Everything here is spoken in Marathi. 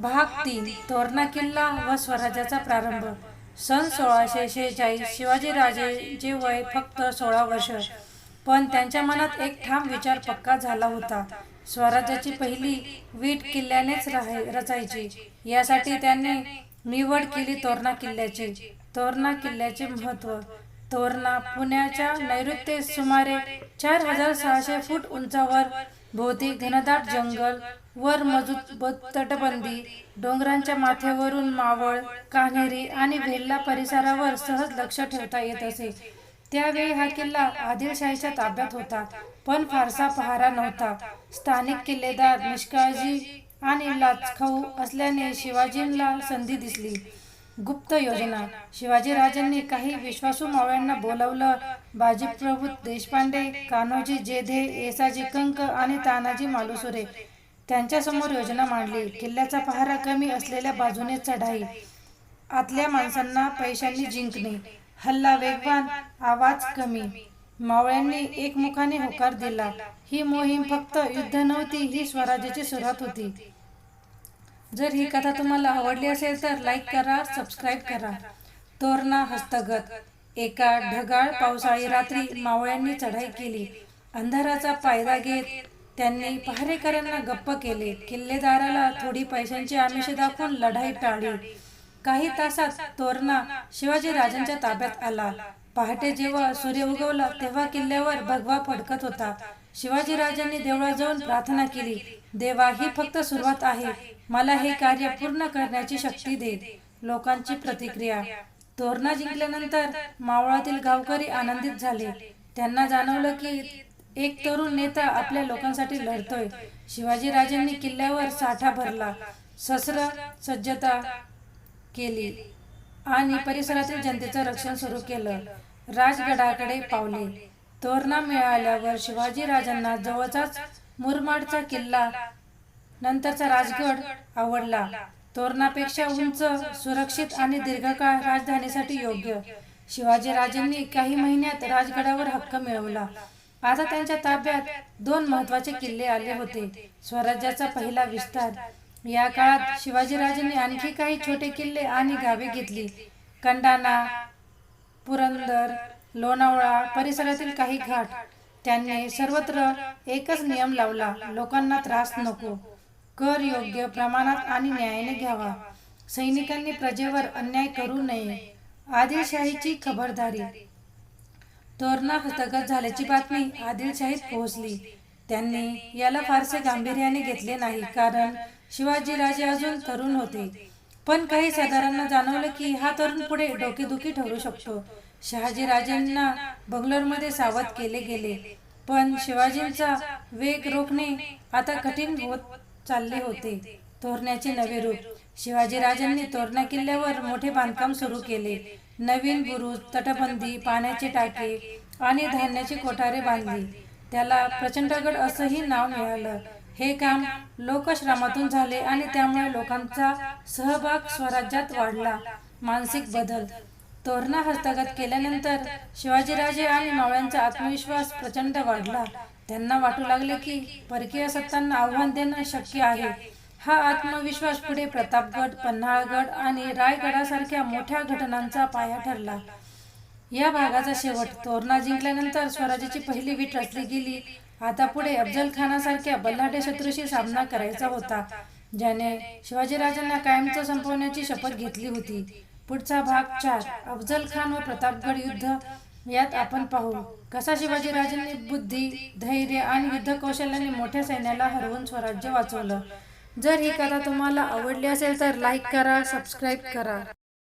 भाग तीन तोरणा किल्ला व स्वराज्याचा प्रारंभ. सन सोळाशे शेहेचाळीस शिवाजीराजेचे वय फक्त सोळा वर्ष पण त्यांच्या मनात एक ठाम विचार पक्का झाला होता. स्वराज्याची पहिली वीट किल्ल्यानेच राहाय रचायची. यासाठी त्यांनी निवड केली तोरणा किल्ल्याची तोरणा किल्ल्याचे महत्त्व तोरणा पुण्याच्या नैऋत्येस सुमारे चार हजार सहाशे फूट उंचावर भोवती घनदाट जंगल वर मजबूत तटबंदी डोंगरांच्या माथ्यावरून मावळ कान्हेरी आणि वेल्ला परिसरावर सहज लक्ष ठेवता येत असे. त्यावेळी हा किल्ला आदिलशाहीच्या ताब्यात होता पण फारसा पहारा नव्हता. स्थानिक किल्लेदार निष्काळजी आणि लाचखाऊ असल्याने शिवाजींना संधी दिसली. गुप्त योजना. शिवाजीराजांनी काही विश्वासू मावळ्यांना बोलवलं. बाजीप्रभू देशपांडे कान्होजी जेधे येसाजी कंक आणि तानाजी मालुसुरे त्यांच्यासमोर योजना मांडली. किल्ल्याचा पहारा कमी असलेल्या बाजूने चढाई. आतल्या माणसांना पैशांनी जिंकणे. हल्ला वेगवान आवाज कमी. मावळ्यांनी एकमुखाने होकार दिला. ही मोहीम फक्त युद्ध नव्हती ही स्वराज्याची सुरुवात होती. जर ही कथा तुम्हाला आवडली असेल तर लाईक करा सबस्क्राईब करा. तोरणा हस्तगत. एका ढगाळ पावसाळी रात्री मावळ्यांनी चढाई केली. अंधाराचा फायदा घेत त्यांनी पहारेकऱ्यांना गप्प केले. किल्लेदाराला थोडी पैशांची आमिष दाखवून लढाई टाळली. काही तासात तोरणा शिवाजी राजांच्या ताब्यात आला. पहाटे जेव्हा सूर्य उगवला तेव्हा किल्ल्यावर भगवा फडकत होता. शिवाजी राजांनी देवळात जाऊन प्रार्थना केली देवा ही फक्त सुरुवात आहे. मला हे कार्य पूर्ण करण्याची शक्ती दे. लोकांची प्रतिक्रिया. तोरणा जिंकल्यानंतर मावळातील गावकरी आनंदित झाले. त्यांना जाणवलं की एक तरुण नेता आपल्या लोकांसाठी लढतोय. शिवाजी राजांनी किल्ल्यावर साठा भरला. ससरा सज्जता केली. आणि परिसरातील जनतेचं रक्षण सुरू केलं. राजगडाकडे पावले. तोरणा मिळाल्यावर शिवाजी राजांना जवळचाच मुरमाडचा किल्ला नंतरचा राजगड आवडला. तोरणापेक्षा उंच सुरक्षित आणि दीर्घकाळ राजधानीसाठी योग्य. शिवाजी राजांनी काही महिन्यात राजगडावर हक्क मिळवला. आता त्यांच्या ताब्यात दोन महत्त्वाचे किल्ले आले होते. स्वराज्याचा पहिला विस्तार या काळात शिवाजीराजांनी आणखी काही छोटे किल्ले आणि गावे घेतली. कंडाणा पुरंदर लोणावळा परिसरातील काही घाट. त्यांनी सर्वत्र एकच नियम लावला लोकांना त्रास नको. कर योग्य प्रमाणात आणि न्यायाने घ्यावा. सैनिकांनी प्रजेवर अन्याय करू नये आदिलशाहीची खबरदारी. तोरणा हस्तगत झाल्याची बातमी आदिलशाहीत पोहोचली. त्यांनी याला फारसे गांभीर्याने घेतले नाही कारण शिवाजीराजे अजून तरुण होते. पण काही सरदारांना जाणवलं की हा तरुण पुढे डोकेदुखी ठरू शकतो. शहाजीराजेंना बंगलोरमध्ये सावध केले गेले. पण शिवाजींचा वेग रोखणे आता कठीण होत चालले होते. तोरण्याचे नवे रूप. शिवाजीराजांनी तोरणा किल्ल्यावर मोठे बांधकाम सुरू केले. नवीन बुरुज तटबंदी पाण्याचे टाके आणि धान्याचे कोठारे बांधली. त्याला प्रचंडगड असंही नाव मिळालं. हे काम लोकश्रमातून झाले आणि त्यामुळे लोकांचा सहभाग स्वराज्यात वाढला. मानसिक बदल. तोरणा हस्तगत केल्यानंतर शिवाजीराजे आणि मावळ्यांचा आत्मविश्वास प्रचंड वाढला. त्यांना वाटू लागले की परकीय सत्तांना आव्हान देणं शक्य आहे. हा आत्मविश्वास पुढे प्रतापगड पन्हाळगड आणि रायगडासारख्या मोठ्या घटनांचा पाया ठरला. या भागाचा शेवट तोरणा जिंकल्यानंतर स्वराज्याची पहिली वीट रचली गेली. आता पुढे अफजल खानासारख्या बल्लाढ्य शत्रूशी सामना करायचा होता ज्याने शिवाजीराजांना कायमचं संपवण्याची शपथ घेतली होती. पुढचा भाग चार अफजल खान व प्रतापगड युद्ध. यात आपण पाहू कसा शिवाजीराजांनी बुद्धी धैर्य आणि युद्ध कौशल्याने मोठ्या सैन्याला हरवून स्वराज्य वाचवलं. जर ही कथा तुम्हाला आवडली असेल तर लाईक करा सबस्क्राईब करा.